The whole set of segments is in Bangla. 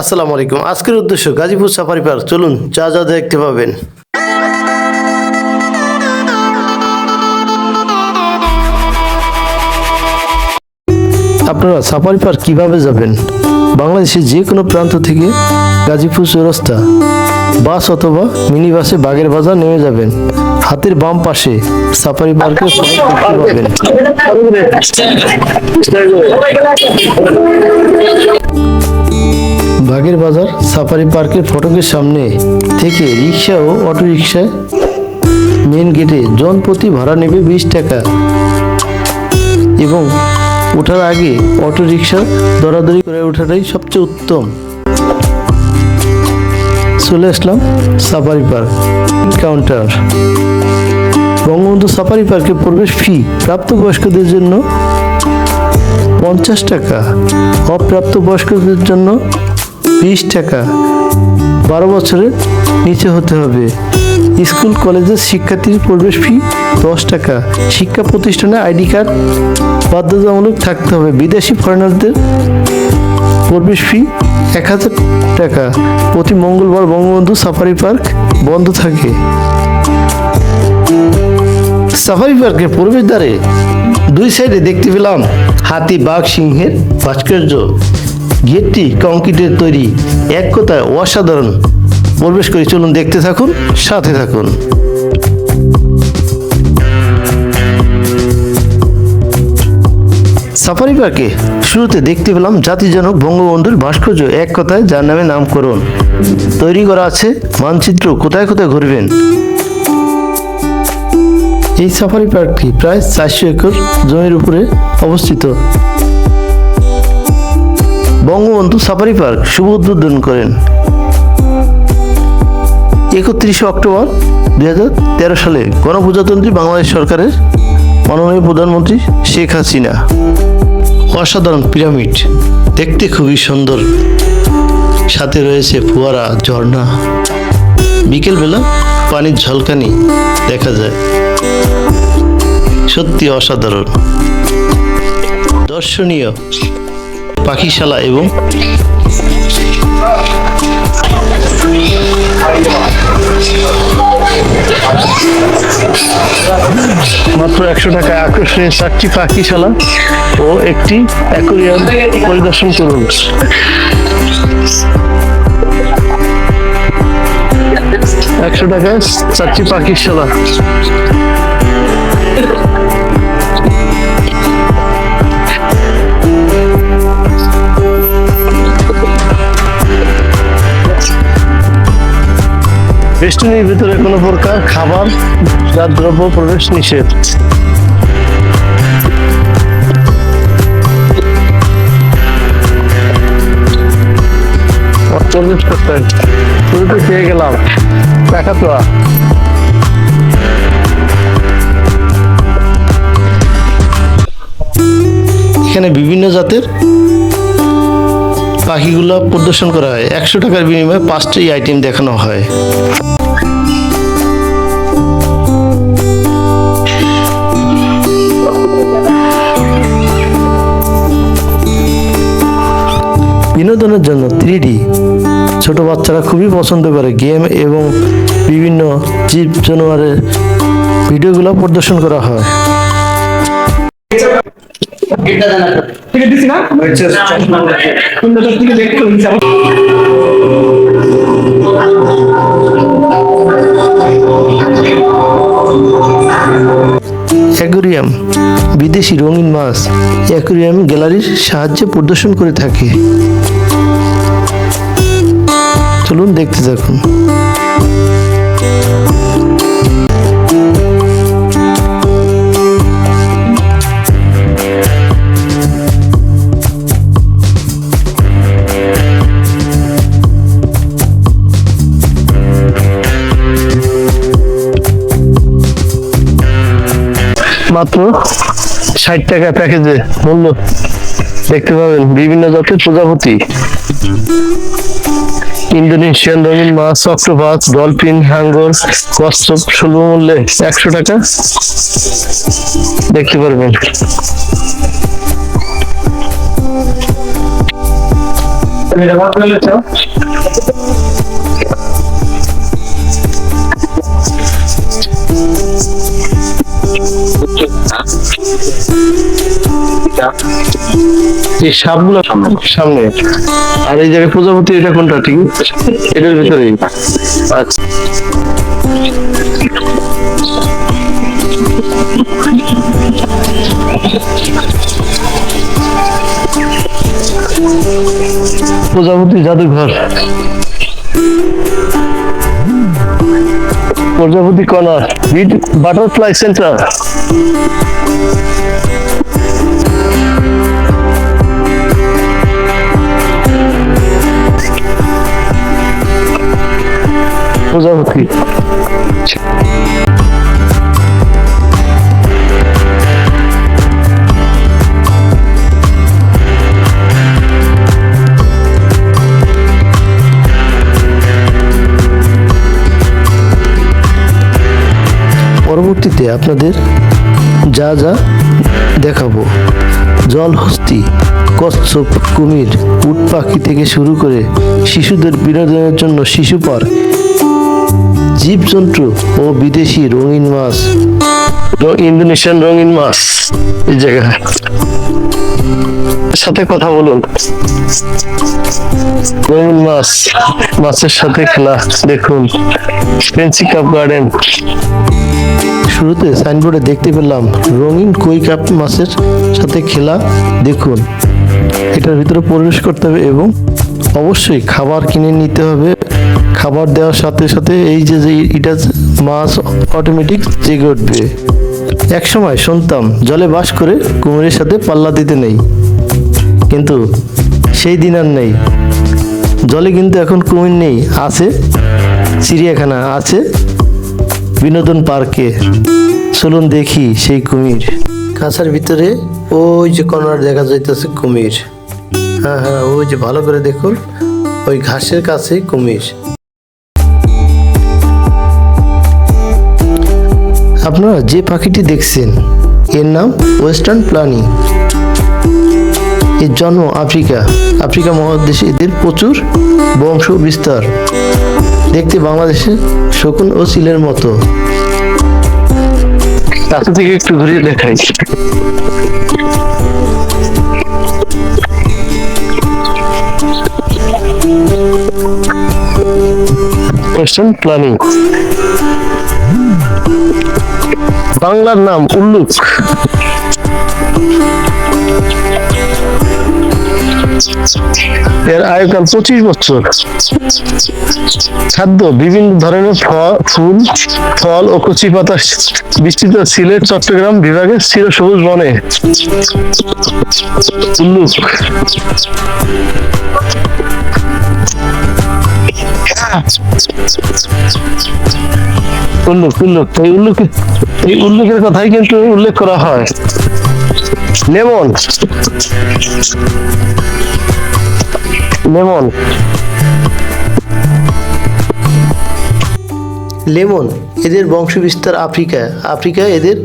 আসসালামু আলাইকুম। আজকের উদ্দেশ্য, গাজীপুর সাফারি পার্ক চলুন, যা যা দেখতে পাবেন। আপনারা সাফারি পার্ক কীভাবে যাবেন? বাংলাদেশের যে কোনো প্রান্ত থেকে গাজীপুর চৌরাস্তা, বাস অথবা মিনি বাসে বাগের বাজার নেমে যাবেন। হাতের বাম পাশে সাফারি পার্কের পাবেন। বাজার সাফারি পার্কের ফটকের সামনে থেকে রিক্সা ও অটো রিক্সায় মেন গেটে জন প্রতি ভাড়া নেবে বিশ টাকা। এবং ওঠার আগে অটো রিক্সা দরাদরি করে ওঠাটাই সবচেয়ে উত্তম। চলে আসলাম safari park counter. Bangabandhu safari পার্কে প্রবেশ ফি প্রাপ্তবয়স্কদের জন্য পঞ্চাশ টাকা। অপ্রাপ্ত বয়স্কদের জন্য বিশ টাকা। বারো বছরের নিচে হতে হবে। স্কুল, কলেজের শিক্ষার্থীর প্রবেশ ফি দশ টাকা। শিক্ষা প্রতিষ্ঠানে আইডি কার্ড বাধ্যতামূলক থাকতে হবে। বিদেশি ফরেনারদের প্রবেশ ফি এক হাজার টাকা। প্রতি মঙ্গলবার বঙ্গবন্ধু সাফারি পার্ক বন্ধ থাকে। সাফারি পার্কের প্রবেশদ্বারে দুই সাইডে দেখতে পেলাম হাতি, বাঘ, সিংহের ভাস্কর্য। গেটটি কংক্রিটের তৈরি। এক কথায় অসাধারণ। প্রবেশ করে চলুন দেখতে থাকুন, সাথে থাকুন। সাফারি পার্কে শুরুতে দেখতে পেলাম জাতিজনক বঙ্গবন্ধুর ভাস্কর্য। এক কথায় যার নামে নামকরণ। তৈরি করা আছে মানচিত্র। কোথায় কোথায় ঘুরবেন? এই সাফারি পার্কটি প্রায় চারশো একর জমির উপরে অবস্থিত। বঙ্গবন্ধু সাফারি পার্ক শুভ উদ্বোধন করেন। একত্রিশে অক্টোবর তেরো সালে গণপ্রজাতন্ত্রী বাংলাদেশ সরকারের মাননীয় প্রধানমন্ত্রী শেখ হাসিনা। অসাধারণ পিরামিড, দেখতে খুবই সুন্দর। সাথে রয়েছে ফোয়ারা, ঝর্ণা। বিকেলবেলা পানির ঝলকানি দেখা যায়। সত্যি অসাধারণ। দর্শনীয় পাখিশালা এবং মাত্র একশো টাকায় আকর্ষণীয় চারটি পাখিশালা ও একটি অ্যাকোরিয়াম পরিদর্শন করুন। একশো টাকায় চারটি পাখিশালা বেষ্টনীর ভিতরে কোনো প্রকার খাবার যার দ্রব্য প্রবেশ নিষেধ। প্রবেশ করতে শুরুতে পেয়ে গেলাম। এখানে বিভিন্ন জাতের পাখিগুলো প্রদর্শন করা হয়। একশো টাকার বিনিময়ে পাঁচটি আইটেম দেখানো হয়। থ্রি ছোট বাচ্চারা খুবই পছন্দ করে গেম এবং বিভিন্ন জীব জানোয়ারের ভিডিওগুলো প্রদর্শন করা হয়। অ্যাকোরিয়াম, বিদেশি রঙিন মাছ। অ্যাকোরিয়াম গ্যালারির সাহায্যে প্রদর্শন করে থাকে। চলুন দেখতে থাকুন। মাত্র ষাট টাকা প্যাকেজে মূল্য। দেখতে পাবেন বিভিন্ন জাতের প্রজাপতি। ইন্দোনেশিয়ান রঙিন মাছ অক্টোপাস ডলফিন হ্যাঙ্গর কচ্ছপ সুলভ মূল্যে একশো টাকা। দেখতে পারবেন। এই সাপগুলো সামনে। আর এই জায়গায় প্রজাপতি, এটা কোনটা? ঠিক এটার ভিতরেই। আচ্ছা। প্রজাপতি জাদুঘর। প্রজাপতি কর্নার। Butterfly centre. আপনাদের যা যা দেখাবো। জলহস্তি কচ্ছপ, কুমির, উট পাখি থেকে শুরু করে শিশুদের বিনোদনের জন্য শিশু পার্ক, জীবজন্তু ও বিদেশি রঙিন মাছ। ইন্দোনেশিয়ান রঙিন মাছ। এই জায়গায়। সাথে কথা বলুন। রঙিন মাছ? মাছের সাথে খেলা, দেখুন। ফেন্সি কাপ গার্ডেন শুরুতে সাইনবোর্ডে দেখতে পেলাম, রঙিন কই কাপ মাছের সাথে খেলা, দেখুন। এটার ভিতরে প্রবেশ করতে হবে এবং অবশ্যই খাবার কিনে নিতে হবে। খাবার দেওয়ার সাথে সাথে এই যে যে এটা মাছ অটোমেটিক জেগে উঠবে। এক সময় শুনতাম, জলে বাস করে কুমিরের সাথে পাল্লা দিতে নেই। কিন্তু সেই দিন আর নেই। জলে কিন্তু এখন কুমির নেই, আছে, চিড়িয়াখানা আছে, বিনোদন পার্কে। চলুন দেখি সেই কুমির। কাঁচার ভিতরে ওই যে কর্নার দেখা যাইতেছে কুমির। হ্যাঁ হ্যাঁ ওই যে ভালো করে দেখুন, ওই ঘাসের কাছে কুমির। আপনারা যে পাখিটি দেখছেন, এর নাম ওয়েস্টার্ন প্লানি। এর জন্ম আফ্রিকা। আফ্রিকা মহাদেশে এদের প্রচুর বংশ বিস্তার। দেখতে বাংলাদেশে শকুন ও সিলের মতো। থেকে একটু ঘুরিয়ে দেখাই। প্ল্যানিং বাংলার নাম উল্লুক এর আয়ুকাল পঁচিশ বছর। খাদ্য, বিভিন্ন ধরনের ফল ফুল, ফল ও কচি পাতা বিস্তৃত সিলেট, চট্টগ্রাম বিভাগের চির সবুজ বনে। উল্লুক উল্লুক উল্লুক এই উল্লুক, এই উল্লুকের কথাই কিন্তু উল্লেখ করা হয়। লেমন। লেমন। লেমন, এদের বংশবিস্তার আফ্রিকা। আফ্রিকায় এদের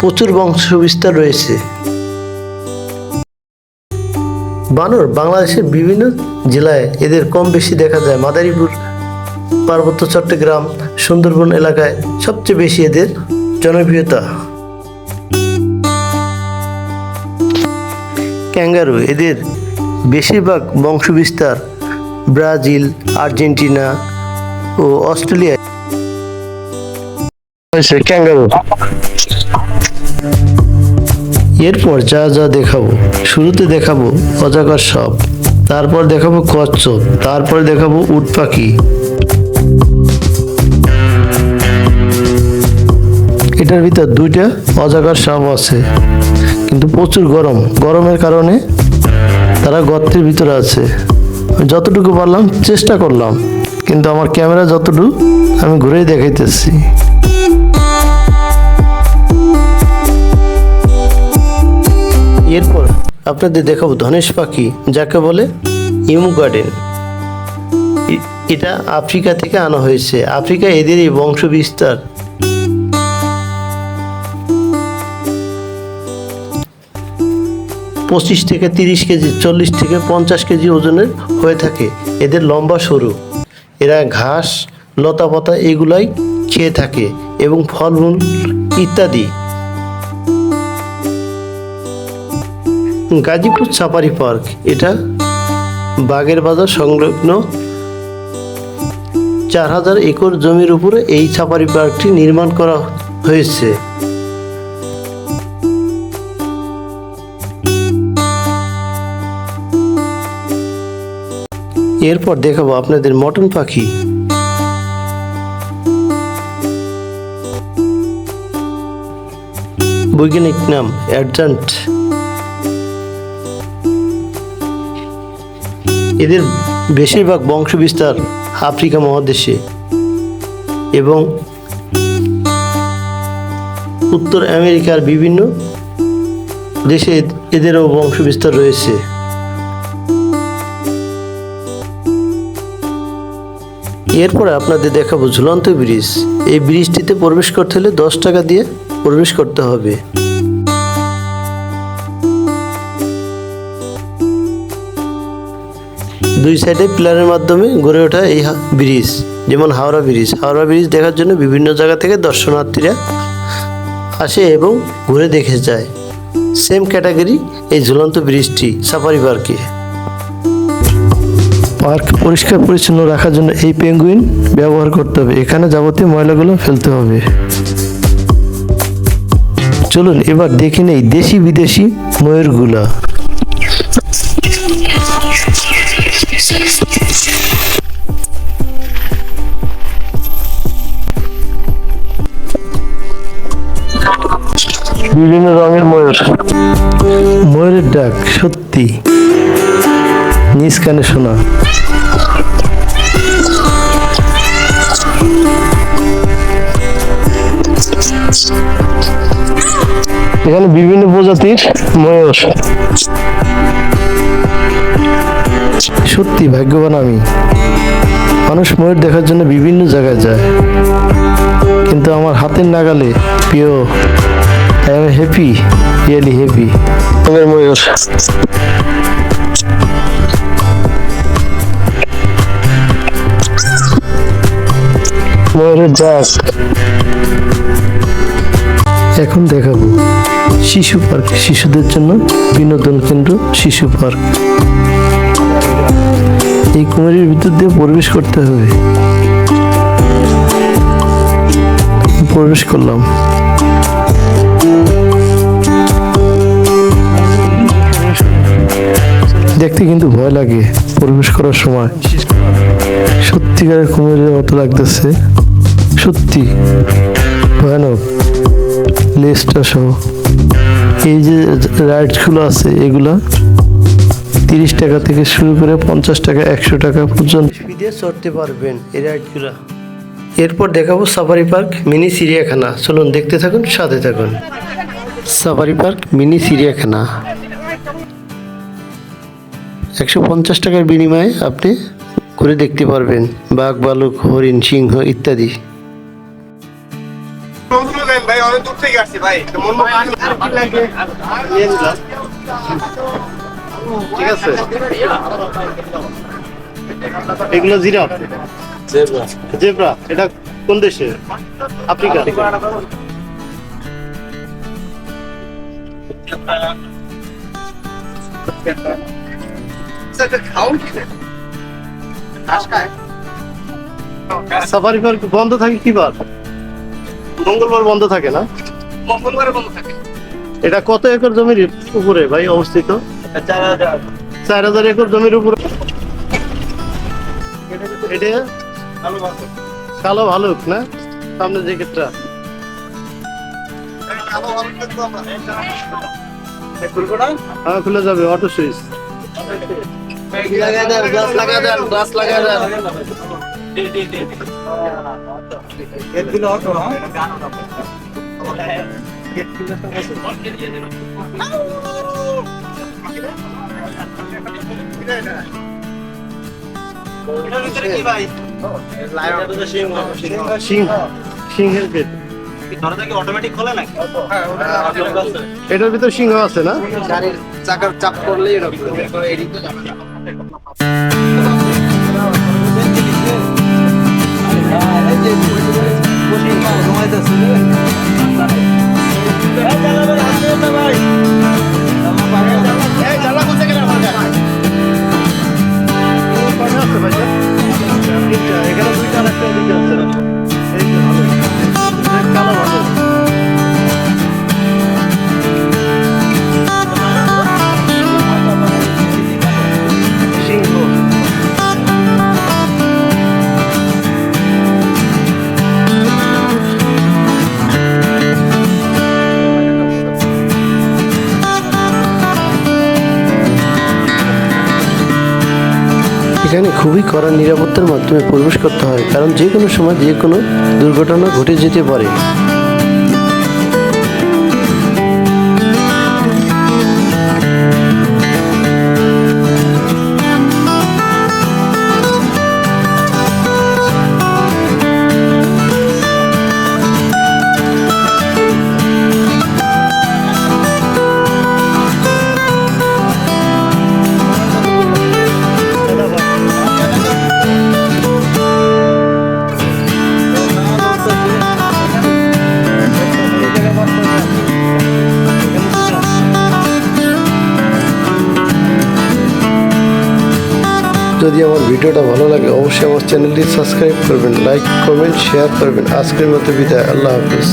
প্রচুর বংশবিস্তার রয়েছে। বানর বাংলাদেশের বিভিন্ন জেলায় এদের কম বেশি দেখা যায়। মাদারীপুর, পার্বত্য চট্টগ্রাম, সুন্দরবন এলাকায় সবচেয়ে বেশি এদের জনপ্রিয়তা। ক্যাঙ্গারু, এদের বেশিরভাগ বংশবিস্তার ব্রাজিল আর্জেন্টিনা ও অস্ট্রেলিয়া। ক্যাঙ্গারু। এরপর যা যা দেখাবো শুরুতে দেখাবো অজাগর সাপ তারপর দেখাবো কচ্ছপ তারপর দেখাবো উট পাখি। এটার ভিতর দুইটা অজাগর সাপ আছে কিন্তু প্রচুর গরম। গরমের কারণে তারা গর্তের ভিতরে আছে। যতটুকু পারলাম, চেষ্টা করলাম। কিন্তু আমার ক্যামেরা যতটুকু, আমি ঘুরেই দেখাইতেছি। এরপর আপনাদের দেখাবো ধনেশ পাখি, যাকে বলে ইমু গার্ডেন। এটা আফ্রিকা থেকে আনা হয়েছে। আফ্রিকা এদের এই বংশ বিস্তার পঁচিশ থেকে তিরিশ কেজি, চল্লিশ থেকে পঞ্চাশ কেজি ওজনের হয়ে থাকে এদের লম্বা সরু। এরা ঘাস লতা পাতা এগুলাই খেয়ে থাকে এবং ফলমূল ইত্যাদি। গাজীপুর সাফারি পার্ক, এটা বাগের বাজার সংলগ্ন চার হাজার একর জমির উপরে এই সাফারি পার্কটি নির্মাণ করা হয়েছে। এরপর দেখাবো আপনাদের মটন পাখি। বৈজ্ঞানিক নাম অ্যাডজান্ট। এদের বেশিরভাগ বংশবিস্তার আফ্রিকা মহাদেশে এবং উত্তর আমেরিকার বিভিন্ন দেশে এদেরও বংশবিস্তার রয়েছে। এরপরে আপনাদের দেখাবো ঝুলন্ত ব্রিজ। এই ব্রিজটিতে প্রবেশ করতে হলে দশ টাকা দিয়ে প্রবেশ করতে হবে। দুই সাইডে পিলারের মাধ্যমে গড়ে ওঠা এই ব্রিজ, যেমন হাওড়া ব্রিজ। হাওড়া ব্রিজ দেখার জন্য বিভিন্ন জায়গা থেকে দর্শনার্থীরা আসে এবং ঘুরে দেখে যায়। সেম ক্যাটাগরি এই ঝুলন্ত ব্রিজটি সাফারি পার্কে পার্ক পরিষ্কার পরিচ্ছন্ন রাখার জন্য এই পেঙ্গুইন ব্যবহার করতে হবে। এখানে যাবতীয় ময়লাগুলো ফেলতে হবে। চলুন, এবার দেখে নেই দেশি বিদেশি ময়ূরগুলা। বিভিন্ন রঙের ময়ূর। ময়ূরের ডাক সত্যি। নিজ কানে শোনা। এখানে বিভিন্ন প্রজাতির ময়ূর। সত্যি, ভাগ্যবান আমি। মানুষ ময়ূর দেখার জন্য বিভিন্ন জায়গায় যায়। কিন্তু আমার হাতের নাগালে প্রিয় I am happy really happy ময়ূর। ময়ূরের ডাক এখন দেখাবো শিশু পার্ক শিশুদের জন্য বিনোদন কেন্দ্র শিশু পার্ক এই কুমারীর ভিতর দিয়ে প্রবেশ করতে হবে। প্রবেশ করলাম। দেখতে কিন্তু ভয় লাগে প্রবেশ করার সময়। সত্যিকারের কুমিরের মতো লাগতেছে। সত্যি ভয়ানক লেজটা সহ। এই যে রাইডসগুলো আছে, এগুলা তিরিশ টাকা থেকে শুরু করে পঞ্চাশ টাকা, একশো টাকা পর্যন্ত। দিয়ে চড়তে পারবেন এই রাইডগুলো। এরপর দেখাবো সাফারি পার্ক মিনি চিড়িয়াখানা। চলুন দেখতে থাকুন, সাথে থাকুন। সাফারি পার্ক মিনি চিড়িয়াখানা। একশো পঞ্চাশ টাকার বিনিময়ে আপনি ঘুরে দেখতে পারবেন। বাঘ ভালুক হরিণ, সিংহ ইত্যাদি। থেকে আসছি ভাই। ঠিক আছে। এগুলো জিরাফ জেব্রা। এটা কোন দেশে আফ্রিকা সাফারি পার্ক বন্ধ থাকে কি বার? মঙ্গলবার বন্ধ থাকে না? এটা কত একর জমির উপরে ভাই অবস্থিত? চার হাজার। একর জমির উপরে। এটা? ভালো ভালো কালো ভালুক না? সামনে যে ক্ষেত্রে হ্যাঁ খুলে যাবে অটো সুইচ লাগাই সিংহের পেট অটোমেটিক খোলে নাকি এটার ভিতর সিংহ আছে না? গাড়ির চাকার চাপ করলেই doesn't do it. এখানে খুবই কড়া নিরাপত্তার মাধ্যমে প্রবেশ করতে হয়, কারণ যে কোনো সময় যে কোনো দুর্ঘটনা ঘটে যেতে পারে। ভিডিওটা ভালো লাগে অবশ্যই আমার চ্যানেলটি সাবস্ক্রাইব করবেন লাইক কমেন্ট শেয়ার করবেন। আজকের মতো বিদায়, আল্লাহ হাফিজ।